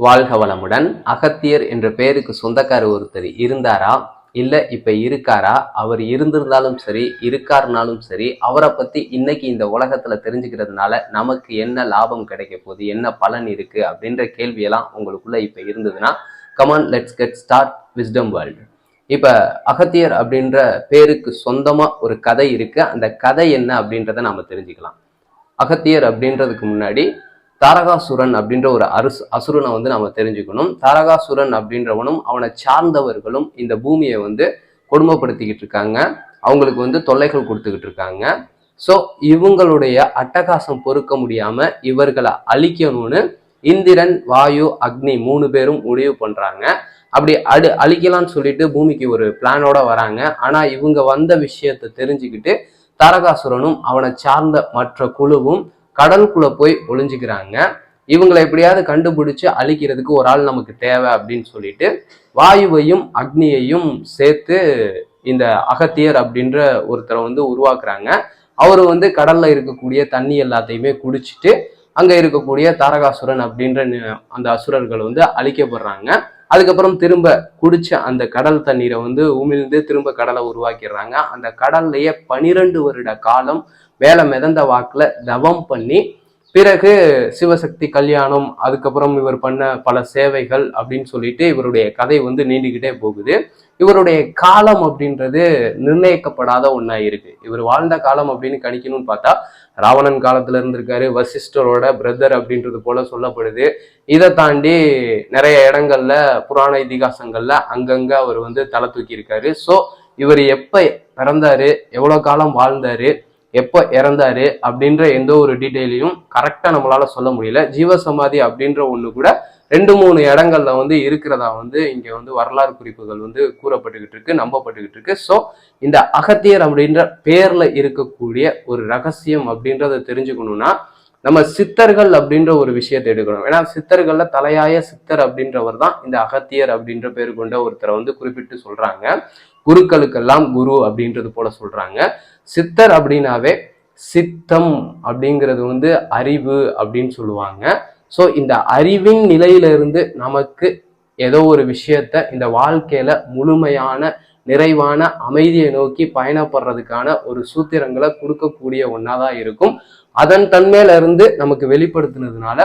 வாழ்க வளமுடன். அகத்தியர் என்ற பெயருக்கு சொந்தக்கார ஒருத்தர் இருந்தாரா? இல்ல இப்ப இருக்காரா? அவர் இருந்திருந்தாலும் சரி இருக்காருனாலும் சரி அவரை பத்தி இன்னைக்கு இந்த உலகத்துல தெரிஞ்சுக்கிறதுனால நமக்கு என்ன லாபம் கிடைக்க போகுது? என்ன பலன் இருக்கு? அப்படின்ற கேள்வியெல்லாம் உங்களுக்குள்ள இப்ப இருந்ததுன்னா come on let's get start wisdom world இப்ப அகத்தியர் அப்படின்ற பேருக்கு சொந்தமா ஒரு கதை இருக்கு. அந்த கதை என்ன அப்படின்றத நாம தெரிஞ்சுக்கலாம். அகத்தியர் அப்படின்றதுக்கு முன்னாடி தாரகாசுரன் அப்படின்ற ஒரு அரசு அசுரனை வந்து நாம தெரிஞ்சுக்கணும். தாரகாசுரன் அப்படின்றவனும் அவனை சார்ந்தவர்களும் இந்த பூமியை வந்து கொடுமைப்படுத்திக்கிட்டு இருக்காங்க. அவங்களுக்கு வந்து தொல்லைகள் கொடுத்துக்கிட்டு இருக்காங்க. ஸோ இவங்களுடைய அட்டகாசம் பொறுக்க முடியாம இவர்களை அழிக்கணும்னு இந்திரன் வாயு அக்னி மூணு பேரும் முடிவு பண்றாங்க. அப்படி அடு அழிக்கலாம்னு சொல்லிட்டு பூமிக்கு ஒரு பிளானோட வராங்க. ஆனா இவங்க வந்த விஷயத்தை தெரிஞ்சுக்கிட்டு தாரகாசுரனும் அவனை சார்ந்த மற்ற குழுவும் கடலுக்குள்ள போய் ஒளிஞ்சுக்கிறாங்க. இவங்களை எப்படியாவது கண்டுபிடிச்சு அழிக்கிறதுக்கு ஒரு ஆள் நமக்கு தேவை அப்படின்னு சொல்லிட்டு வாயுவையும் அக்னியையும் சேர்த்து இந்த அகத்தியர் அப்படின்ற ஒருத்தரை வந்து உருவாக்குறாங்க. அவர் வந்து கடல்ல இருக்கக்கூடிய தண்ணி எல்லாத்தையுமே குடிச்சிட்டு அங்க இருக்கக்கூடிய தாரகாசுரன் அப்படின்ற நி- அந்த அசுரர்கள் வந்து அழிக்கப்படுறாங்க. அதுக்கப்புறம் திரும்ப குடிச்ச அந்த கடல் தண்ணீரை வந்து உமிழ்ந்து திரும்ப கடலை உருவாக்கிடுறாங்க. அந்த கடல்லையே பனிரெண்டு வருட காலம் வேலை மிதந்த வாக்குல தவம் பண்ணி பிறகு சிவசக்தி கல்யாணம் அதுக்கப்புறம் இவர் பண்ண பல சேவைகள் அப்படின்னு சொல்லிட்டு இவருடைய கதை வந்து நீண்டிக்கிட்டே போகுது. இவருடைய காலம் அப்படின்றது நிர்ணயிக்கப்படாத ஒன்றா இருக்கு இவர் வாழ்ந்த காலம் அப்படின்னு கணிக்கணும்னு பார்த்தா ராவணன் காலத்துல இருந்திருக்காரு வசிஷ்டரோட பிரதர் அப்படின்றது போல சொல்லப்படுது. இதை தாண்டி நிறைய இடங்கள்ல புராண இதிகாசங்கள்ல அங்கங்க அவர் வந்து தலை தூக்கி இருக்காரு ஸோ இவர் எப்ப பிறந்தாரு எவ்வளவு காலம் வாழ்ந்தாரு எப்போ இறந்தாரு அப்படின்ற எந்த ஒரு டீட்டெயிலையும் கரெக்டாக நம்மளால சொல்ல முடியல. ஜீவசமாதி அப்படின்ற ஒன்று கூட ரெண்டு மூணு இடங்கள்ல வந்து இருக்கிறதா வந்து இங்கே வந்து வரலாறு குறிப்புகள் வந்து கூறப்பட்டுக்கிட்டு இருக்கு நம்பப்பட்டுக்கிட்டு இருக்கு. ஸோ இந்த அகத்தியர் அப்படின்ற பேர்ல இருக்கக்கூடிய ஒரு ரகசியம் அப்படின்றத தெரிஞ்சுக்கணும்னா நம்ம சித்தர்கள் அப்படின்ற ஒரு விஷயத்தை எடுக்கணும். ஏன்னா சித்தர்கள்ல தலையாய சித்தர் அப்படின்றவர் தான் இந்த அகத்தியர் அப்படின்ற பேர் கொண்ட ஒருத்தரை வந்து குறிப்பிட்டு சொல்றாங்க. குருக்களுக்கெல்லாம் குரு அப்படின்றது போல சொல்றாங்க. சித்தர் அப்படின்னாவே சித்தம் அப்படிங்கிறது வந்து அறிவு அப்படின்னு சொல்லுவாங்க. ஸோ இந்த அறிவின் நிலையிலிருந்து நமக்கு ஏதோ ஒரு விஷயத்த இந்த வாழ்க்கையில முழுமையான நிறைவான அமைதியை நோக்கி பயணப்படுறதுக்கான ஒரு சூத்திரங்களை கொடுக்கக்கூடிய ஒன்னாதான் இருக்கும். அதன் தன்மையில இருந்து நமக்கு வெளிப்படுத்தினதுனால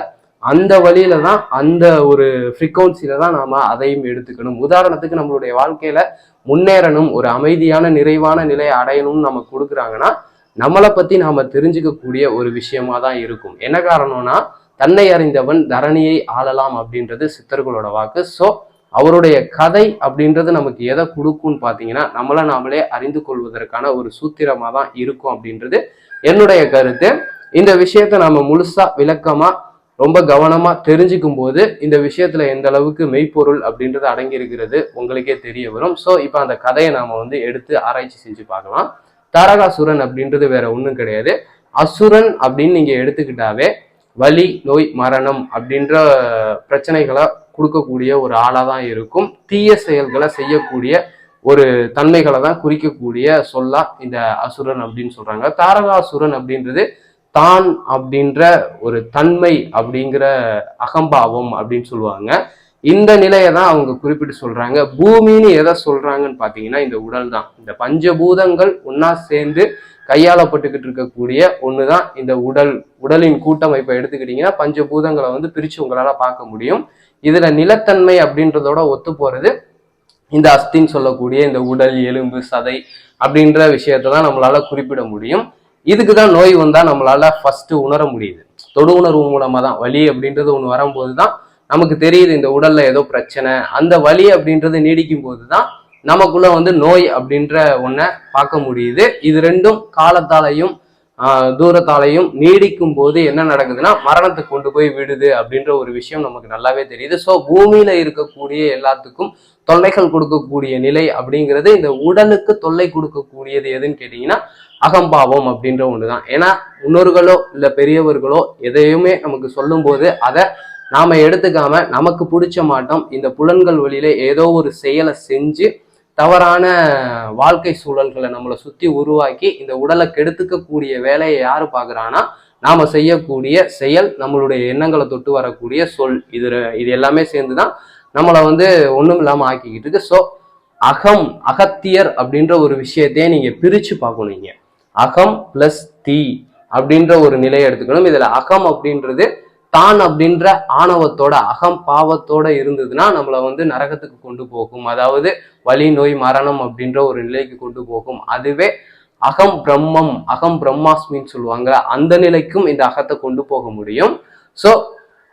அந்த வழியில தான் அந்த ஒரு ஃப்ரீக்வன்சில தான் நாம அதையும் எடுத்துக்கணும். உதாரணத்துக்கு நம்மளுடைய வாழ்க்கையில முன்னேறணும் ஒரு அமைதியான நிறைவான நிலையை அடையணும்னு நம்ம கொடுக்குறாங்கன்னா நம்மளை பத்தி நாம தெரிஞ்சுக்கக்கூடிய ஒரு விஷயமா தான் இருக்கும். என்ன காரணம்னா தன்னை அறிந்தவன் தரணியை ஆளலாம் அப்படின்றது சித்தர்களோட வாக்கு. ஸோ அவருடைய கதை அப்படின்றது நமக்கு எதை கொடுக்கும்னு பார்த்தீங்கன்னா நம்மளை நாமளே அறிந்து கொள்வதற்கான ஒரு சூத்திரமாக தான் இருக்கும் அப்படின்றது என்னுடைய கருத்து. இந்த விஷயத்தை நாம முழுசா விளக்கமாக ரொம்ப கவனமாக தெரிஞ்சுக்கும் போது இந்த விஷயத்துல எந்த அளவுக்கு மெய்ப்பொருள் அப்படின்றது அடங்கி இருக்கிறது உங்களுக்கே தெரிய வரும். ஸோ இப்போ அந்த கதையை நாம வந்து எடுத்து ஆராய்ச்சி செஞ்சு பார்க்கலாம். தாரகாசுரன் அப்படின்றது வேற ஒன்றும் கிடையாது. அசுரன் அப்படின்னு நீங்க எடுத்துக்கிட்டாவே வலி நோய் மரணம் அப்படின்ற பிரச்சனைகளை கொடுக்கக்கூடிய ஒரு ஆளாக தான் இருக்கும். தீய செயல்களை செய்யக்கூடிய ஒரு தன்மைகளை தான் குறிக்கக்கூடிய சொல்லா இந்த அசுரன் அப்படின்னு சொல்றாங்க. தாரகாசுரன் அப்படின்றது தான் அப்படின்ற ஒரு தன்மை அப்படிங்கிற அகம்பாவம் அப்படின்னு சொல்லுவாங்க. இந்த நிலையை தான் அவங்க குறிப்பிட்டு சொல்றாங்க. பூமின்னு எதை சொல்றாங்கன்னு பாத்தீங்கன்னா இந்த உடல் தான். இந்த பஞ்சபூதங்கள் ஒன்னா சேர்ந்து கையாளப்பட்டுக்கிட்டு இருக்கக்கூடிய ஒண்ணுதான் இந்த உடல். உடலின் கூட்டமைப்பை எடுத்துக்கிட்டீங்கன்னா பஞ்சபூதங்களை வந்து பிரிச்சு உங்களால பார்க்க முடியும். இதுல நிலத்தன்மை அப்படின்றதோட ஒத்து போறது இந்த அஸ்தின்னு சொல்லக்கூடிய இந்த உடல் எலும்பு சதை அப்படின்ற விஷயத்தை தான் நம்மளால குறிப்பிட முடியும். இதுக்கு தான் நோய் வந்தால் நம்மளால ஃபர்ஸ்ட் உணர முடியுது. தொடு உணர்வு மூலமாக தான் வலி அப்படின்றது ஒன்று வரும்போது தான் நமக்கு தெரியுது இந்த உடல்ல ஏதோ பிரச்சனை. அந்த வலி அப்படின்றது நீடிக்கும் போது தான் நமக்குள்ள வந்து நோய் அப்படின்ற ஒன்றை பார்க்க முடியுது. இது ரெண்டும் காலத்தாலையும் தூரத்தாலையும் நீடிக்கும் போது என்ன நடக்குதுன்னா மரணத்துக்கு கொண்டு போய் விடுது அப்படின்ற ஒரு விஷயம் நமக்கு நல்லாவே தெரியுது. ஸோ பூமியில இருக்கக்கூடிய எல்லாத்துக்கும் தொல்லைகள் கொடுக்கக்கூடிய நிலை அப்படிங்கிறது இந்த உடலுக்கு தொல்லை கொடுக்கக்கூடியது எதுன்னு கேட்டீங்கன்னா அகம்பாவம் அப்படின்ற ஒன்று தான் ஏன்னா முன்னோர்களோ இல்லை பெரியவர்களோ எதையுமே நமக்கு சொல்லும்போது அதை நாம் எடுத்துக்காம நமக்கு பிடிச்ச மாட்டோம் இந்த புலன்கள் வழியில ஏதோ ஒரு செயலை செஞ்சு தவறான வாழ்க்கை சூழல்களை நம்மளை சுற்றி உருவாக்கி இந்த உடலை கெடுத்துக்கக்கூடிய வேலையை யார் பார்க்குறான்னா நாம் செய்யக்கூடிய செயல் நம்மளுடைய எண்ணங்களை தொட்டு வரக்கூடிய சொல். இது இது எல்லாமே சேர்ந்து தான் நம்மளை வந்து ஒன்றும் இல்லாமல் ஆக்கிக்கிட்டு இருக்கு. ஸோ அகம் அகத்தியர் அப்படின்ற ஒரு விஷயத்தையே நீங்கள் பிரித்து பார்க்கணும் நீங்கள் அகம் பிளஸ் தீ அப்படின்ற ஒரு நிலையை எடுத்துக்கணும். இதில் அகம் அப்படின்றது தான் அப்படின்ற ஆணவத்தோட அகம் பாவத்தோட இருந்ததுன்னா நம்மளை வந்து நரகத்துக்கு கொண்டு போகும். அதாவது வலி நோய் மரணம் அப்படின்ற ஒரு நிலைக்கு கொண்டு போகும். அதுவே அகம் பிரம்மம் அகம் பிரம்மாஸ்மின்னு சொல்லுவாங்க. அந்த நிலைக்கும் இந்த அகத்தை கொண்டு போக முடியும். ஸோ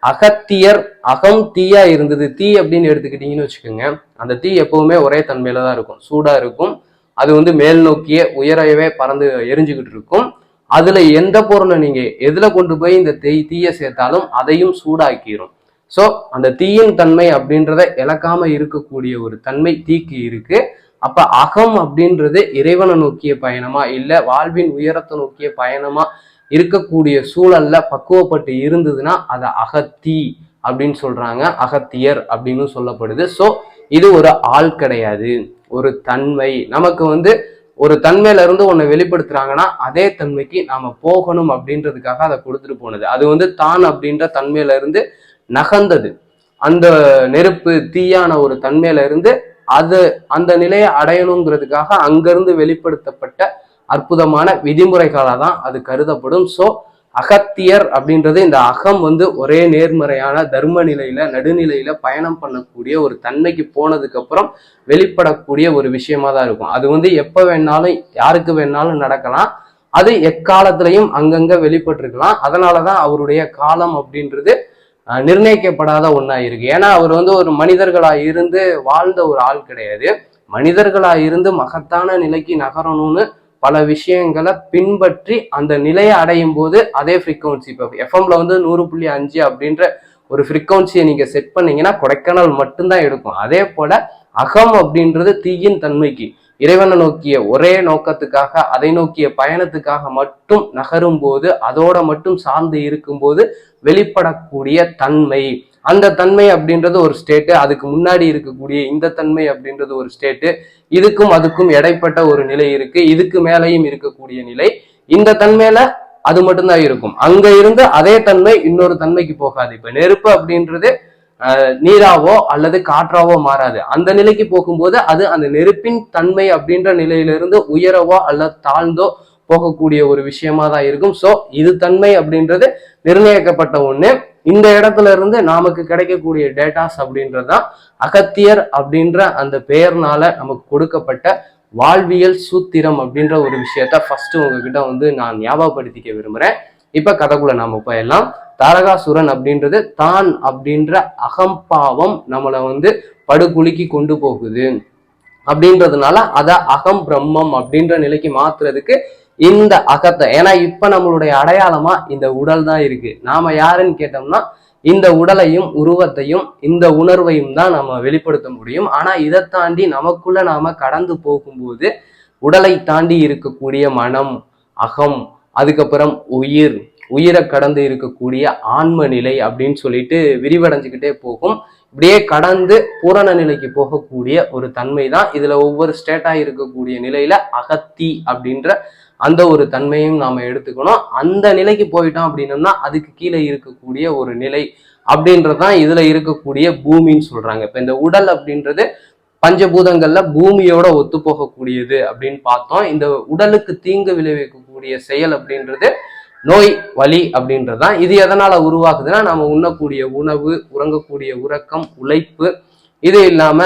அகத்தியர் அகம் தீயா இருந்தது. தீ அப்படின்னு எடுத்துக்கிட்டீங்கன்னு வச்சுக்கோங்க. அந்த தீ எப்பவுமே ஒரே தன்மையில தான் இருக்கும். சூடா இருக்கும். அது வந்து மேல் நோக்கிய உயரவே பறந்து எரிஞ்சுக்கிட்டு இருக்கும். அதுல எந்த பொருளை நீங்க எதுல கொண்டு போய் இந்த தீ தீய சேர்த்தாலும் அதையும் சூடாக்கிரும். ஸோ அந்த தீயின் தன்மை அப்படின்றத இழக்காம இருக்கக்கூடிய ஒரு தன்மை தீக்கு இருக்கு. அப்ப அகம் அப்படின்றது இறைவனை நோக்கிய பயணமா இல்ல வாழ்வின் உயரத்தை நோக்கிய பயணமா இருக்கக்கூடிய சூழல்ல பக்குவப்பட்டு இருந்ததுன்னா அதை அகத்தி அப்படின்னு சொல்றாங்க. அகத்தியர் அப்படின்னு சொல்லப்படுது. ஸோ இது ஒரு ஆள் கிடையாது. ஒரு தன்மை. நமக்கு வந்து ஒரு தன்மையில இருந்து ஒன்னை வெளிப்படுத்துறாங்கன்னா அதே தன்மைக்கு நாம போகணும் அப்படின்றதுக்காக அதை கொடுத்துட்டு போனது. அது வந்து தான் அப்படின்ற தன்மையில இருந்து நகர்ந்தது. அந்த நெருப்பு தீயான ஒரு தன்மையில இருந்து அது அந்த நிலையை அடையணுங்கிறதுக்காக அங்கிருந்து வெளிப்படுத்தப்பட்ட அற்புதமான விதிமுறைகளாக தான் அது கருதப்படும். ஸோ அகத்தியர் அப்படின்றது இந்த அகம் வந்து ஒரே நேர்மறையான தர்ம நிலையில நடுநிலையில பயணம் பண்ணக்கூடிய ஒரு தன்மைக்கு போனதுக்கு அப்புறம் வெளிப்படக்கூடிய ஒரு விஷயமா தான் இருக்கும். அது வந்து எப்ப வேணாலும் யாருக்கு வேணாலும் நடக்கலாம். அது எக்காலத்திலையும் அங்கங்க வெளிப்பட்டிருக்கலாம். அதனாலதான் அவருடைய காலம் அப்படின்றது நிர்ணயிக்கப்படாத ஒண்ணா இருக்கு ஏன்னா அவர் வந்து ஒரு மனிதர்களா இருந்து வாழ்ந்த ஒரு ஆள் கிடையாது. மனிதர்களா இருந்து மகத்தான நிலைக்கு நகரணும்னு பல விஷயங்களை பின்பற்றி அந்த நிலையை அடையும் போது அதே ஃப்ரீக்வன்சி இப்போ எஃப்எம்ல வந்து நூறு புள்ளி அஞ்சு அப்படின்ற ஒரு ஃப்ரீக்வன்சியை நீங்க செட் பண்ணீங்கன்னா கொடைக்கானல் மட்டும்தான் எடுக்கும். அதே போல அகம் அப்படின்றது தீயின் தன்மைக்கு. இறைவனை நோக்கிய ஒரே நோக்கத்துக்காக அதை நோக்கிய பயணத்துக்காக மட்டும் நகரும் போது அதோட மட்டும் சார்ந்து இருக்கும்போது வெளிப்படக்கூடிய தன்மை. அந்த தன்மை அப்படின்றது ஒரு ஸ்டேட்டு அதுக்கு முன்னாடி இருக்கக்கூடிய இந்த தன்மை அப்படின்றது ஒரு ஸ்டேட்டு இதுக்கும் அதுக்கும் இடைப்பட்ட ஒரு நிலை இருக்கு. இதுக்கு மேலேயும் இருக்கக்கூடிய நிலை இந்த தன்மையில அது மட்டும்தான் இருக்கும். அங்க இருந்து அதே தன்மை இன்னொரு தன்மைக்கு போகாது. இப்ப நெருப்பு அப்படின்றது நீராவோ அல்லது காற்றாவோ மாறாது. அந்த நிலைக்கு போகும்போது அது அந்த நெருப்பின் தன்மை அப்படின்ற நிலையிலிருந்து உயரவோ அல்லது தாழ்ந்தோ போகக்கூடிய ஒரு விஷயமா தான் இருக்கும். சோ இது தன்மை அப்படின்றது நிர்ணயிக்கப்பட்ட ஒண்ணு. இந்த இடத்துல இருந்து நமக்கு கிடைக்கக்கூடிய டேட்டாஸ் அப்படின்றதான் அகத்தியர் அப்படின்ற அந்த பெயர்னால நமக்கு கொடுக்கப்பட்ட வாழ்வியல் சூத்திரம் அப்படின்ற ஒரு விஷயத்த ஃபர்ஸ்ட் உங்ககிட்ட வந்து நான் ஞாபகப்படுத்திக்க விரும்புறேன். இப்ப கதைக்குள்ள நாம போயிடலாம். தாரகாசுரன் அப்படின்றது தான் அப்படின்ற அகம்பாவம் நம்மளை வந்து படுகுலுக்கி கொண்டு போகுது. அப்படின்றதுனால அத அகம் பிரம்மம் அப்படின்ற நிலைக்கு மாத்துறதுக்கு இந்த அகத்தை ஏன்னா இப்ப நம்மளுடைய அடையாளமா இந்த உடல் தான் இருக்கு. நாம யாருன்னு கேட்டோம்னா இந்த உடலையும் உருவத்தையும் இந்த உணர்வையும் தான் நம்ம வெளிப்படுத்த முடியும். ஆனா இதை தாண்டி நமக்குள்ள நாம கடந்து போகும்போது உடலை தாண்டி இருக்கக்கூடிய மனம் அகம் அதுக்கப்புறம் உயிர் உயிரை கடந்து இருக்கக்கூடிய ஆன்ம நிலை அப்படின்னு சொல்லிட்டு விரிவடைஞ்சுக்கிட்டே போகும். இப்படியே கடந்து பூரண நிலைக்கு போகக்கூடிய ஒரு தன்மை தான் இதுல ஒவ்வொரு ஸ்டேட்டா இருக்கக்கூடிய நிலையில அகத்தி அப்படின்ற அந்த ஒரு தன்மையும் நாம எடுத்துக்கணும். அந்த நிலைக்கு போயிட்டோம் அப்படின்னம்னா அதுக்கு கீழே இருக்கக்கூடிய ஒரு நிலை அப்படின்றதுதான் இதுல இருக்கக்கூடிய பூமின்னு சொல்றாங்க. இப்ப இந்த உடல் அப்படின்றது பஞ்சபூதங்கள்ல பூமியோட ஒத்து போகக்கூடியது அப்படின்னு பார்த்தோம். இந்த உடலுக்கு தீங்கு விளைவிக்கக்கூடிய செயல் அப்படின்றது நோய் வலி அப்படின்றதுதான். இது எதனால உருவாக்குதுன்னா நம்ம உண்ணக்கூடிய உணவு உறங்கக்கூடிய உறக்கம் உழைப்பு இது இல்லாம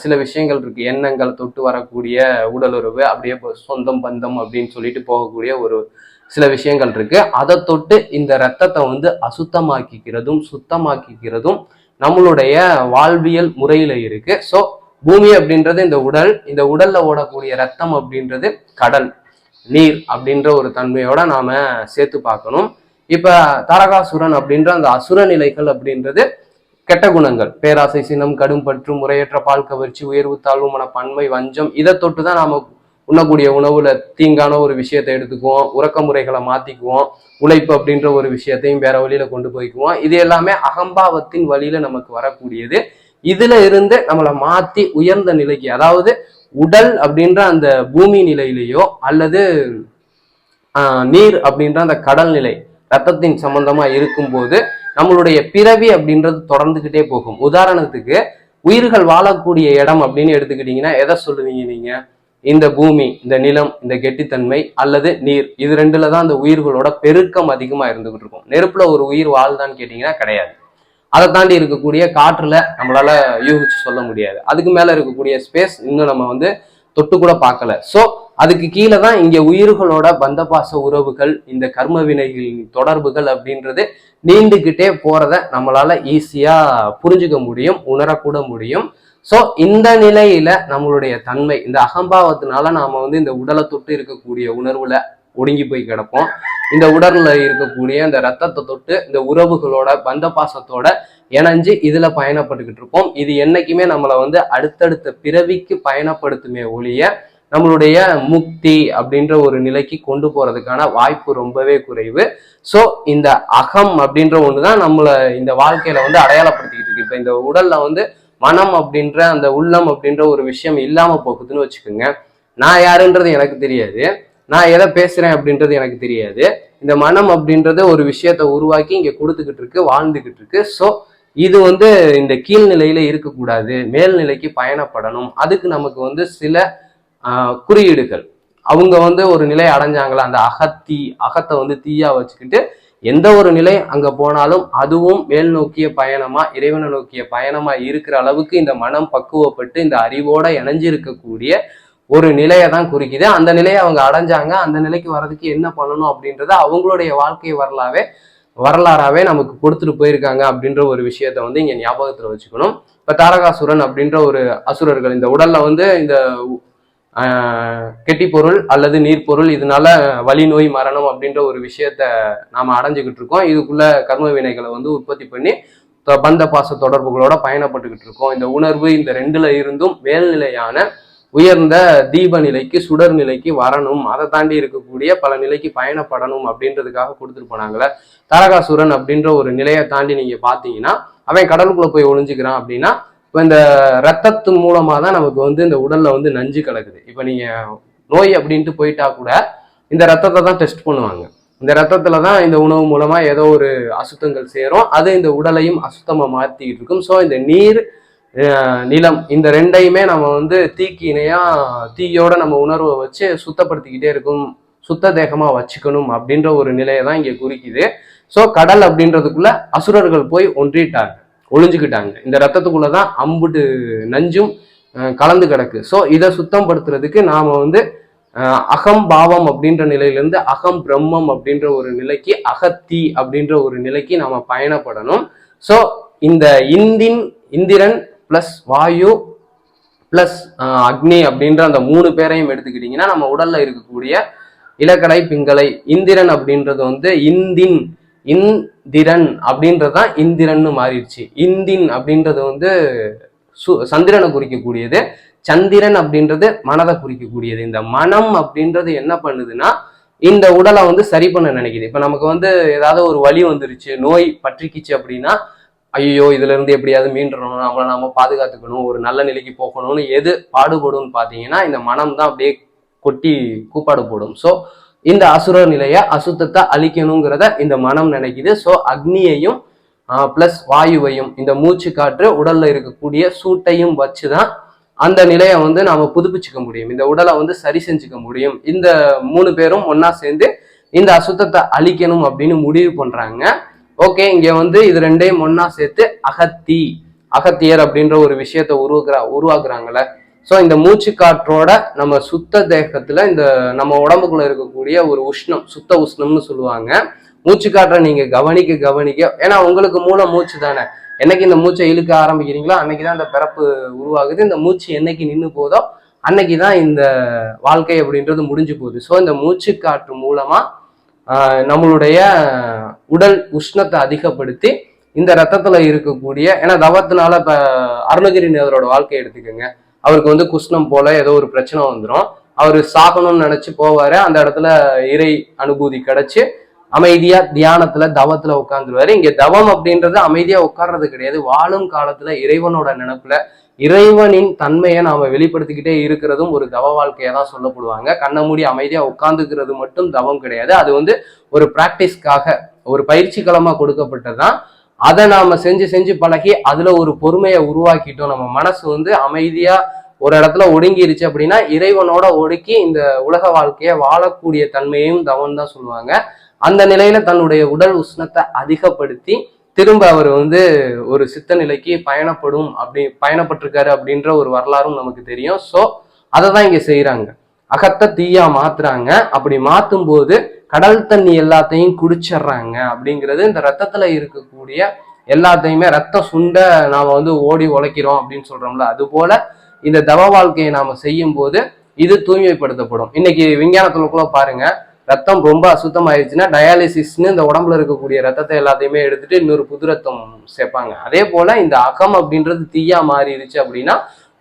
சில விஷயங்கள் இருக்கு. எண்ணங்கள் தொட்டு வரக்கூடிய உடலுறவு அப்படியே சொந்தம் பந்தம் அப்படின்னு சொல்லிட்டு போகக்கூடிய ஒரு சில விஷயங்கள் இருக்கு. அதை தொட்டு இந்த ரத்தத்தை வந்து அசுத்தமாக்கிக்கிறதும் சுத்தமாக்கிக்கிறதும் நம்மளுடைய வாழ்வியல் முறையில இருக்கு. ஸோ பூமி அப்படின்றது இந்த உடல் இந்த உடல்ல ஓடக்கூடிய ரத்தம் அப்படின்றது கடல் நீர் அப்படின்ற ஒரு தன்மையோட நாம சேர்த்து பார்க்கணும். இப்ப தாரகாசுரன் அப்படின்ற அந்த அசுர நிலைகள் அப்படின்றது கெட்ட குணங்கள். பேராசை சினம் கடும் பற்று முறையற்ற பால் கவர்ச்சி உயர்வு தாழ்வு மன பன்மை வஞ்சம் இதை தொட்டு தான் நாம உண்ணக்கூடிய உணவுல தீங்கான ஒரு விஷயத்தை எடுத்துக்குவோம் உறக்க முறைகளை மாத்திக்குவோம் உழைப்பு அப்படின்ற ஒரு விஷயத்தையும் வேற வழியில கொண்டு போய்க்குவோம். இது எல்லாமே அகம்பாவத்தின் வழியில நமக்கு வரக்கூடியது. இதுல இருந்து நம்மளை மாத்தி உயர்ந்த நிலைக்கு அதாவது உடல் அப்படின்ற அந்த பூமி நிலையிலேயோ அல்லது நீர் அப்படின்ற அந்த கடல் நிலை ரத்தத்தின் சம்பந்தமா இருக்கும்போது நம்மளுடைய பிறவி அப்படின்றது தொடர்ந்துகிட்டே போகும். உதாரணத்துக்கு உயிர்கள் வாழக்கூடிய இடம் அப்படின்னு எடுத்துக்கிட்டீங்கன்னா எதை சொல்லுவீங்க நீங்க? இந்த பூமி இந்த நிலம் இந்த கெட்டித்தன்மை அல்லது நீர் இது ரெண்டுல தான் அந்த உயிர்களோட பெருக்கம் அதிகமா இருந்துகிட்டு இருக்கும். நெருப்புல ஒரு உயிர் வாழ்தான்னு கேட்டீங்கன்னா கிடையாது. அதை தாண்டி இருக்கக்கூடிய காற்றுல நம்மளால யூகிச்சு சொல்ல முடியாது. அதுக்கு மேல இருக்கக்கூடிய ஸ்பேஸ் இன்னும் நம்ம வந்து தொட்டு கூட பார்க்கல. ஸோ அதுக்கு கீழே தான் இங்கே உயிர்களோட பந்தபாச உறவுகள் இந்த கர்ம வினைகளின் தொடர்புகள் அப்படின்றது நீண்டுகிட்டே போறத நம்மளால ஈஸியா புரிஞ்சுக்க முடியும் உணரக்கூட முடியும். ஸோ இந்த நிலையில நம்மளுடைய தன்மை இந்த அகம்பாவத்தினால நாம வந்து இந்த உடலை தொட்டு இருக்கக்கூடிய உணர்வுல ஒடுங்கி போய் கிடப்போம். இந்த உடல்ல இருக்கக்கூடிய இந்த ரத்தத்தை தொட்டு இந்த உறவுகளோட பந்த பாசத்தோட இணைஞ்சு இதுல பயணப்பட்டுக்கிட்டு இருப்போம் இது என்னைக்குமே நம்மளை வந்து அடுத்தடுத்த பிறவிக்கு பயணப்படுத்துமே ஒழிய நம்மளுடைய முக்தி அப்படின்ற ஒரு நிலைக்கு கொண்டு போறதுக்கான வாய்ப்பு ரொம்பவே குறைவு. ஸோ இந்த அகம் அப்படின்ற ஒன்று தான் நம்மளை இந்த வாழ்க்கையில வந்து அடையாளப்படுத்திக்கிட்டு இருக்கு. இப்போ இந்த உடல்ல வந்து மனம் அப்படின்ற அந்த உள்ளம் அப்படின்ற ஒரு விஷயம் இல்லாம போகுதுன்னு வச்சுக்கோங்க. நான் யாருன்றது எனக்கு தெரியாது. நான் எதை பேசுறேன் அப்படின்றது எனக்கு தெரியாது. இந்த மனம் அப்படின்றத ஒரு விஷயத்த உருவாக்கி இங்க கொடுத்துக்கிட்டு இருக்கு வாழ்ந்துகிட்டு இருக்கு. ஸோ இது வந்து இந்த கீழ்நிலையில இருக்கக்கூடாது. மேல்நிலைக்கு பயணப்படணும். அதுக்கு நமக்கு வந்து சில குறியீடுகள். அவங்க வந்து ஒரு நிலை அடைஞ்சாங்களா? அந்த அகத்தி அகத்தை வந்து தீயா வச்சுக்கிட்டு எந்த ஒரு நிலை அங்க போனாலும் அதுவும் மேல் நோக்கிய பயணமா இறைவனை நோக்கிய பயணமா இருக்கிற அளவுக்கு இந்த மனம் பக்குவப்பட்டு இந்த அறிவோட இணைஞ்சிருக்கக்கூடிய ஒரு நிலையை தான் குறிக்குது. அந்த நிலையை அவங்க அடைஞ்சாங்க. அந்த நிலைக்கு வர்றதுக்கு என்ன பண்ணணும் அப்படின்றத அவங்களுடைய வாழ்க்கை வரலாவே வரலாறாவே நமக்கு கொடுத்துட்டு போயிருக்காங்க அப்படின்ற ஒரு விஷயத்த வந்து இங்க ஞாபகத்துல வச்சுக்கணும். இப்ப தாரகாசுரன் அப்படின்ற ஒரு அசுரர்கள் இந்த உடல்ல வந்து இந்த கெட்டி பொருள் அல்லது நீர் பொருள் இதனால வலி நோய் மரணம் அப்படின்ற ஒரு விஷயத்த நாம அடைஞ்சுக்கிட்டு இருக்கோம். இதுக்குள்ள கர்ம வினைகளை வந்து உற்பத்தி பண்ணி பந்த பாச தொடர்புகளோட பயணப்பட்டுக்கிட்டு இருக்கோம். இந்த உணர்வு இந்த ரெண்டுல இருந்தும் மேல்நிலையான உயர்ந்த தீப நிலைக்கு சுடர் நிலைக்கு வரணும். அதை தாண்டி இருக்கக்கூடிய பல நிலைக்கு பயணப்படணும் அப்படின்றதுக்காக கொடுத்துட்டு போனாங்களே தாரகாசுரன் அப்படின்ற ஒரு நிலையை தாண்டி நீங்க பாத்தீங்கன்னா அவன் கடலுக்குள்ள போய் ஒளிஞ்சுக்கிறான் அப்படின்னா இப்போ இந்த ரத்தத்து மூலமா தான் நமக்கு வந்து இந்த உடல்ல வந்து நஞ்சு கலக்குது. இப்போ நீங்க நோய் அப்படின்ட்டு போயிட்டா கூட இந்த ரத்தத்தை தான் டெஸ்ட் பண்ணுவாங்க. இந்த ரத்தத்துல தான் இந்த உணவு மூலமா ஏதோ ஒரு அசுத்தங்கள் சேரும். அது இந்த உடலையும் அசுத்தமா மாத்திக்கிட்டு இருக்கும். ஸோ இந்த நீர் நிலம். இந்த ரெண்டையுமே நம்ம வந்து தீக்கு இணையா தீயோட நம்ம உணர்வை வச்சு சுத்தப்படுத்திக்கிட்டே இருக்கும் சுத்த தேகமா வச்சுக்கணும் அப்படின்ற ஒரு நிலையை தான் இங்க குறிக்குது. ஸோ கடல் அப்படின்றதுக்குள்ள அசுரர்கள் போய் ஒன்றிட்டாங்க ஒளிஞ்சுக்கிட்டாங்க. இந்த ரத்தத்துக்குள்ளதான் அம்புட்டு நஞ்சும் கலந்து கிடக்கு. ஸோ இதை சுத்தம் படுத்துறதுக்கு நாம வந்து அகம் பாவம் அப்படின்ற நிலையிலிருந்து அகம் பிரம்மம் அப்படின்ற ஒரு நிலைக்கு அகத்தி அப்படின்ற ஒரு நிலைக்கு நாம பயணப்படணும். ஸோ இந்த இந்தின் இந்திரன் பிளஸ் வாயு பிளஸ் அக்னி அப்படின்ற அந்த மூணு பேரையும் எடுத்துக்கிட்டீங்கன்னா நம்ம உடல்ல இருக்கக்கூடிய இலக்கடை பிங்களை இந்திரன் அப்படின்றது வந்து இந்தின் இந்திரன் அப்படின்றது தான் இந்திரன்னு மாறிடுச்சு. இந்தின் அப்படின்றது வந்து சு- சந்திரனை குறிக்கக்கூடியது. சந்திரன் அப்படின்றது மனதை குறிக்கக்கூடியது. இந்த மனம் அப்படின்றது என்ன பண்ணுதுன்னா இந்த உடலை வந்து சரி பண்ண நினைக்குது. இப்போ நமக்கு வந்து ஏதாவது ஒரு வழி வந்துருச்சு நோய் பற்றிக்கிச்சு அப்படின்னா ஐயோ இதுல இருந்து எப்படியாவது மீண்டுறணும் நம்மளை நாம பாதுகாத்துக்கணும். ஒரு நல்ல நிலைக்கு போகணும்னு எது பாடுபடும்னு பாத்தீங்கன்னா இந்த மனம் தான் அப்படியே கொட்டி கூப்பாடு போடும். ஸோ இந்த அசுர நிலைய அசுத்தத்தை அழிக்கணுங்கிறத இந்த மனம் நினைக்குது. ஸோ அக்னியையும் பிளஸ் வாயுவையும் இந்த மூச்சு காற்று உடல்ல இருக்கக்கூடிய சூட்டையும் வச்சுதான் அந்த நிலையை வந்து நாம புதுப்பிச்சுக்க முடியும். இந்த உடலை வந்து சரி செஞ்சுக்க முடியும். இந்த மூணு பேரும் ஒன்னா சேர்ந்து இந்த அசுத்தத்தை அழிக்கணும் அப்படின்னு முடிவு பண்றாங்க. ஓகே இங்க வந்து இது ரெண்டையும் ஒன்னா சேர்த்து அகத்தி. அகத்தியர் அப்படின்ற ஒரு விஷயத்த உருவாக்குறா உருவாக்குறாங்கல்ல. ஸோ இந்த மூச்சு காற்றோட நம்ம சுத்த தேகத்துல இந்த நம்ம உடம்புக்குள்ள இருக்கக்கூடிய ஒரு உஷ்ணம் சுத்த உஷ்ணம்னு சொல்லுவாங்க. மூச்சு காற்றை நீங்க கவனிக்க கவனிக்க ஏன்னா உங்களுக்கு மூலம் மூச்சு தானே. என்னைக்கு இந்த மூச்சை இழுக்க ஆரம்பிக்கிறீங்களோ அன்னைக்கு தான் இந்த பிறப்பு உருவாகுது. இந்த மூச்சு என்னைக்கு நின்று போதோ அன்னைக்கு தான் இந்த வாழ்க்கை அப்படின்றது முடிஞ்சு போகுது. ஸோ இந்த மூச்சு காற்று மூலமா நம்மளுடைய உடல் உஷ்ணத்தை அதிகப்படுத்தி இந்த ரத்தத்துல இருக்கக்கூடிய ஏன்னா தவத்தினால இப்ப அருணகிரிநாதரோட வாழ்க்கையை எடுத்துக்கோங்க. அவருக்கு வந்து குஷ்ணம் போல ஏதோ ஒரு பிரச்சனை வந்துடும் அவர் சாகணும்னு நினைச்சு போவாரு. அந்த இடத்துல இறை அனுபூதி கிடைச்சு அமைதியா தியானத்துல தவத்துல உட்காந்துருவாரு இங்க தவம் அப்படின்றது அமைதியா உட்கார்றது கிடையாது. வாழும் காலத்துல இறைவனோட நினைப்புல இறைவனின் தன்மையை நாம வெளிப்படுத்திக்கிட்டே இருக்கிறதும் ஒரு தவ வாழ்க்கையை தான் சொல்லப்படுவாங்க. கண்ணை மூடி அமைதியா உட்கார்ந்துக்கிறது மட்டும் தவம் கிடையாது. அது வந்து ஒரு பிராக்டிஸ்க்காக ஒரு பயிற்சி களமா கொடுக்கப்பட்டதுதான். அதை நாம செஞ்சு செஞ்சு பழகி அதுல ஒரு பொறுமையை உருவாக்கிட்டோம். நம்ம மனசு வந்து அமைதியா ஒரு இடத்துல ஒடுங்கிருச்சு அப்படின்னா இறைவனோட ஒடுக்கி இந்த உலக வாழ்க்கையை வாழக்கூடிய தன்மையும் தவன் தான் சொல்லுவாங்க. அந்த நிலையில தன்னுடைய உடல் உஷ்ணத்தை அதிகப்படுத்தி திரும்ப அவர் வந்து ஒரு சித்த நிலைக்கு பயணப்படும் அப்படி பயணப்பட்டிருக்காரு அப்படின்ற ஒரு வரலாறும் நமக்கு தெரியும். ஸோ அதை தான் இங்கே செய்கிறாங்க அகத்தை தீயா மாத்துறாங்க. அப்படி மாற்றும் போது கடல் தண்ணி எல்லாத்தையும் குடிச்சிடுறாங்க அப்படிங்கிறது இந்த ரத்தத்துல இருக்கக்கூடிய எல்லாத்தையுமே ரத்த சுண்ட நாம வந்து ஓடி உழைக்கிறோம் அப்படின்னு சொல்றோம்ல. அது போல இந்த தவ வாழ்க்கையை நாம செய்யும் போது இது தூய்மைப்படுத்தப்படும். இன்னைக்கு விஞ்ஞானத்துல கூட பாருங்க ரத்தம் ரொம்ப அசுத்தமாயிருச்சுன்னா டயாலிசிஸ்னு இந்த உடம்புல இருக்கக்கூடிய ரத்தத்தை எல்லாத்தையுமே எடுத்துட்டு இன்னொரு புது ரத்தம் சேர்ப்பாங்க. அதே போல இந்த அகம் அப்படின்றது தீயா மாறிடுச்சு அப்படின்னா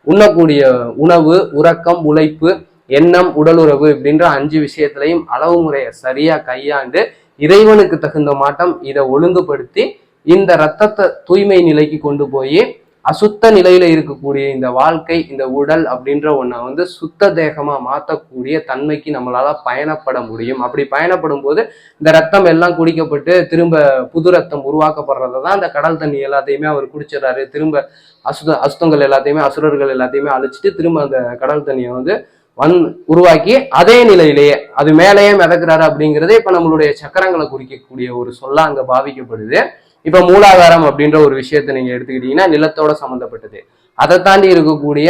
உண்ணக்கூடிய உணவு உறக்கம் உழைப்பு எண்ணம் உடலுறவு இப்படின்ற அஞ்சு விஷயத்திலையும் அளவு முறையை சரியா கையாண்டு இறைவனுக்கு தகுந்த மாட்டம் இதை ஒழுங்குபடுத்தி இந்த ரத்தத்தை தூய்மை நிலைக்கு கொண்டு போய் அசுத்த நிலையில இருக்கக்கூடிய இந்த வாழ்க்கை இந்த உடல் அப்படின்ற ஒன்றை வந்து சுத்த தேகமா மாற்றக்கூடிய தன்மைக்கு நம்மளால பயணப்பட முடியும். அப்படி பயணப்படும் போது இந்த ரத்தம் எல்லாம் குடிக்கப்பட்டு திரும்ப புது ரத்தம் உருவாக்கப்படுறதை தான் அந்த கடல் தண்ணி எல்லாத்தையுமே அவர் குடிச்சிடறாரு. திரும்ப அசுத அசுத்தங்கள் எல்லாத்தையுமே அசுரர்கள் எல்லாத்தையுமே அழிச்சிட்டு திரும்ப அந்த கடல் தண்ணியை வந்து வந் உருவாக்கி அதே நிலையிலேயே அது மேலேயே மிதக்கிறாரு அப்படிங்கிறதே இப்ப நம்மளுடைய சக்கரங்களை குறிக்கக்கூடிய ஒரு சொல்லா அங்க பாவிக்கப்படுது. இப்ப மூலாதாரம் அப்படின்ற ஒரு விஷயத்தை நீங்க எடுத்துக்கிட்டீங்கன்னா நிலத்தோட சம்மந்தப்பட்டது அதை தாண்டி இருக்கக்கூடிய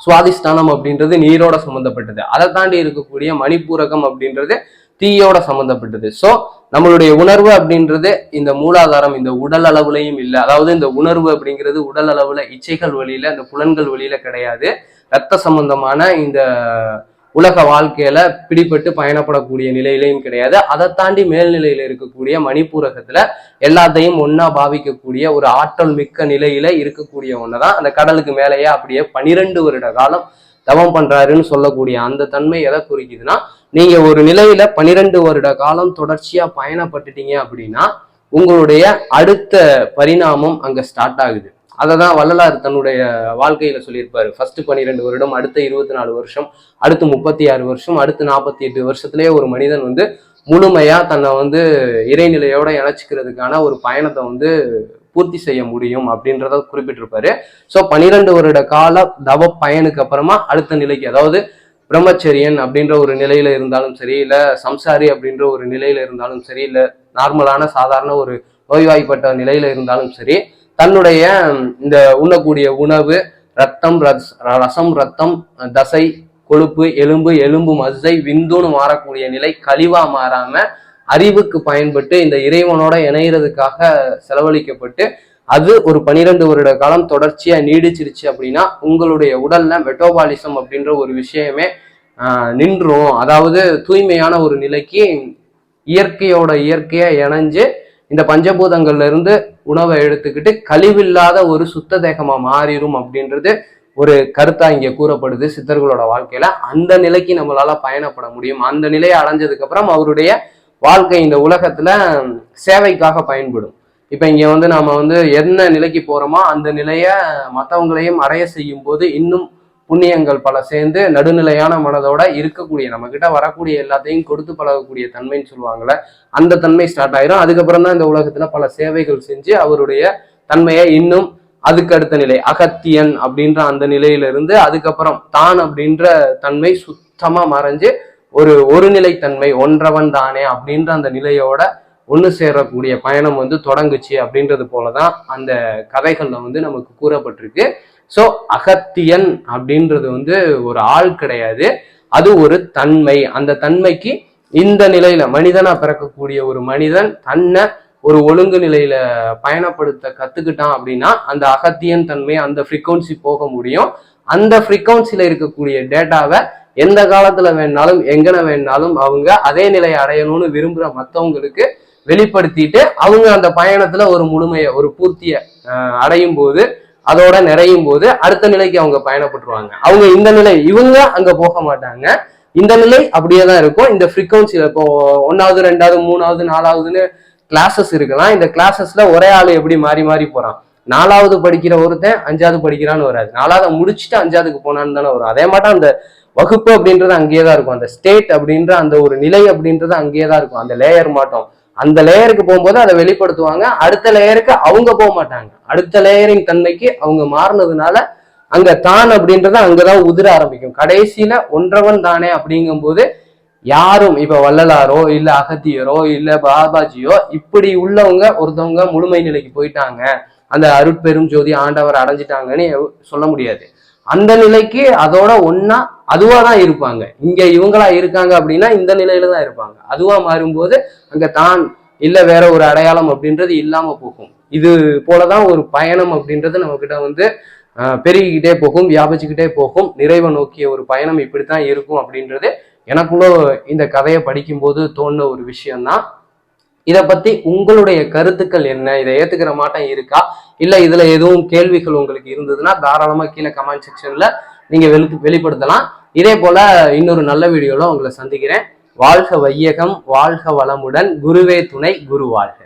சுவாதிஷ்டானம் அப்படின்றது நீரோட சம்மந்தப்பட்டது அதை தாண்டி இருக்கக்கூடிய மணிப்பூரகம் அப்படின்றது தீயோட சம்மந்தப்பட்டது ஸோ நம்மளுடைய உணர்வு அப்படின்றது இந்த மூலாதாரம் இந்த உடல் அளவுலையும் இல்லை. அதாவது இந்த உணர்வு அப்படிங்கிறது உடல் அளவுல இச்சைகள் வழியில இந்த புலன்கள் வழியில கிடையாது. ரத்த சம்பந்தமான இந்த உலக வாழ்க்கையில பிடிபட்டு பயணப்படக்கூடிய நிலையிலையும் கிடையாது. அதை தாண்டி மேல்நிலையில இருக்கக்கூடிய மணிப்பூரகத்துல எல்லாத்தையும் ஒன்னா பாவிக்கக்கூடிய ஒரு ஆற்றல் மிக்க நிலையில இருக்கக்கூடிய ஒண்ணுதான். அந்த கடலுக்கு மேலேயே அப்படியே பனிரெண்டு வருட காலம் தவம் பண்றாருன்னு சொல்லக்கூடிய அந்த தன்மை எதை குறிக்குதுன்னா நீங்க ஒரு நிலையில பனிரெண்டு வருட காலம் தொடர்ச்சியா பயணப்பட்டுட்டீங்க அப்படின்னா உங்களுடைய அடுத்த பரிணாமம் அங்க ஸ்டார்ட் ஆகுது. அதை தான் வள்ளலார் தன்னுடைய வாழ்க்கையில சொல்லியிருப்பாரு. ஃபர்ஸ்ட் பன்னிரெண்டு வருடம் அடுத்த இருபத்தி நாலு வருஷம் அடுத்து முப்பத்தி ஆறு வருஷம் அடுத்து நாற்பத்தி எட்டு வருஷத்துலேயே ஒரு மனிதன் வந்து முழுமையா தன்னை வந்து இறைநிலையோட இணைச்சிக்கிறதுக்கான ஒரு பயணத்தை வந்து பூர்த்தி செய்ய முடியும் அப்படின்றத குறிப்பிட்டிருப்பாரு. ஸோ பனிரெண்டு வருட கால தவ பயனுக்கு அப்புறமா அடுத்த நிலைக்கு அதாவது பிரம்மச்சரியன் அப்படின்ற ஒரு நிலையில இருந்தாலும் சரி இல்ல சம்சாரி அப்படின்ற ஒரு நிலையில இருந்தாலும் சரி இல்ல நார்மலான சாதாரண ஒரு நோய்வாய்ப்பட்ட நிலையில இருந்தாலும் சரி தன்னுடைய இந்த உண்ணக்கூடிய உணவு ரத்தம் ரசம் ரத்தம் தசை கொழுப்பு எலும்பு எலும்பு மஜ்ஜை விந்துன்னு மாறக்கூடிய நிலை கழிவா மாறாம அறிவுக்கு பயன்பட்டு இந்த இறைவனோட இணைகிறதுக்காக செலவழிக்கப்பட்டு அது ஒரு பனிரெண்டு வருட காலம் தொடர்ச்சியா நீடிச்சிருச்சு அப்படின்னா உங்களுடைய உடல்ல மெட்டோபாலிசம் அப்படின்ற ஒரு விஷயமே நின்றும் அதாவது தூய்மையான ஒரு நிலைக்கு இயற்கையோட இயற்கையா இணைஞ்சு இந்த பஞ்சபூதங்கள்ல இருந்து உணவை எடுத்துக்கிட்டு கழிவில்லாத ஒரு சுத்த தேகமா மாறிடும் அப்படின்றது ஒரு கருத்தா இங்க கூறப்படுது சித்தர்களோட வாழ்க்கையில. அந்த நிலைக்கு நம்மளால பயணப்பட முடியும். அந்த நிலையை அடைஞ்சதுக்கு அப்புறம் அவருடைய வாழ்க்கை இந்த உலகத்துல சேவைக்காக பயன்படும். இப்ப இங்க வந்து நாம வந்து என்ன நிலைக்கு போறோமோ அந்த நிலைய மற்றவங்களையும் அடைய செய்யும் போது இன்னும் புண்ணியங்கள் பல சேர்ந்து நடுநிலையான மனதோட இருக்கக்கூடிய நம்ம கிட்ட வரக்கூடிய எல்லாத்தையும் கொடுத்து பழகக்கூடிய தன்மைன்னு சொல்லுவாங்கல்ல அந்த தன்மை ஸ்டார்ட் ஆயிரும். அதுக்கப்புறம் தான் இந்த உலகத்துல பல சேவைகள் செஞ்சு அவருடைய தன்மையை இன்னும் அதுக்கு அடுத்த நிலை அகத்தியன் அப்படின்ற அந்த நிலையிலிருந்து அதுக்கப்புறம் தான் அப்படின்ற தன்மை சுத்தமா மறைஞ்சு ஒரு ஒருநிலை தன்மை ஒன்றவன் தானே அப்படின்ற அந்த நிலையோட ஒன்று சேரக்கூடிய பயணம் வந்து தொடங்குச்சு அப்படின்றது போல தான் அந்த கதைகளில் வந்து நமக்கு கூறப்பட்டிருக்கு. ஸோ அகத்தியன் அப்படின்றது வந்து ஒரு ஆள் கிடையாது. அது ஒரு தன்மை. அந்த தன்மைக்கு இந்த நிலையில மனிதனா பிறக்கக்கூடிய ஒரு மனிதன் தன்னை ஒரு ஒழுங்கு நிலையில பயணப்படுத்த கத்துக்கிட்டான் அப்படின்னா அந்த அகத்தியன் தன்மை அந்த ஃப்ரீக்வன்சி போக முடியும். அந்த ஃப்ரீக்வன்சில இருக்கக்கூடிய டேட்டாவை எந்த காலத்துல வேணாலும் எங்கன வேணாலும் அவங்க அதே நிலையை அடையணும்னு விரும்புற மத்தவங்களுக்கு வெளிப்படுத்திட்டு அவங்க அந்த பயணத்துல ஒரு முழுமையை ஒரு பூர்த்தியை அடையும் போது அதோட நிறையும் போது அடுத்த நிலைக்கு அவங்க பயணப்பட்டுருவாங்க. அவங்க இந்த நிலை இவங்க அங்க போக மாட்டாங்க. இந்த நிலை அப்படியே தான் இருக்கும். இந்த ஃப்ரீக்வன்சில இப்போ ஒன்னாவது ரெண்டாவது மூணாவது நாலாவதுன்னு கிளாஸஸ் இருக்கலாம். இந்த கிளாஸஸ்ல ஒரே ஆள் எப்படி மாறி மாறி போறான்? நாலாவது படிக்கிற ஒருத்தன் அஞ்சாவது படிக்கிறான்னு வராது. நாலாவது முடிச்சுட்டு அஞ்சாவதுக்கு போனான்னு தானே வரும். அதே மாட்டம் அந்த வகுப்பு அப்படின்றது அங்கேயே தான் இருக்கும். அந்த ஸ்டேட் அப்படின்ற அந்த ஒரு நிலை அப்படின்றது அங்கேயே தான் இருக்கும். அந்த லேயர் மாட்டோம். அந்த லேயருக்கு போகும்போது அதை வெளிப்படுத்துவாங்க. அடுத்த லேயருக்கு அவங்க போக மாட்டாங்க. அடுத்த லேயரின் தன்மைக்கு அவங்க மாறினதுனால அங்க தான் அப்படின்றது அங்கதான் உதிர ஆரம்பிக்கும். கடைசியில ஒன்றவன் தானே அப்படிங்கும்போது யாரும் இப்ப வள்ளலாரோ இல்ல அகத்தியரோ இல்ல பாபாஜியோ இப்படி உள்ளவங்க ஒருத்தவங்க முழுமை நிலைக்கு போயிட்டாங்க. அந்த அருட்பெரும் ஜோதி ஆண்டவர் அடைஞ்சிட்டாங்கன்னு சொல்ல முடியாது. அந்த நிலைக்கு அதோட ஒன்னா அதுவா தான் இருப்பாங்க. இங்க இவங்களா இருக்காங்க அப்படின்னா இந்த நிலையில தான் இருப்பாங்க. அதுவா மாறும்போது அங்க தான் இல்ல வேற ஒரு அடையாளம் அப்படின்றது இல்லாம போகும். இது போலதான் ஒரு பயணம் அப்படின்றது நம்ம கிட்ட வந்து பெருகிக்கிட்டே போகும் வியாபிச்சுக்கிட்டே போகும். நிறைவை நோக்கிய ஒரு பயணம் இப்படித்தான் இருக்கும் அப்படின்றது எனக்குள்ள இந்த கதையை படிக்கும்போது தோணுன ஒரு விஷயம்தான். இதை பத்தி உங்களுடைய கருத்துக்கள் என்ன? இதை ஏத்துக்கிற மாட்டம் இருக்கா? இல்ல இதுல எதுவும் கேள்விகள் உங்களுக்கு இருந்ததுன்னா தாராளமா கீழே கமெண்ட் செக்ஷன்ல நீங்க வெளி வெளிப்படுத்தலாம். இதே போல இன்னொரு நல்ல வீடியோல உங்களை சந்திக்கிறேன். வாழ்க வையகம் வாழ்க வளமுடன். குருவே துணை குரு வாழ்க.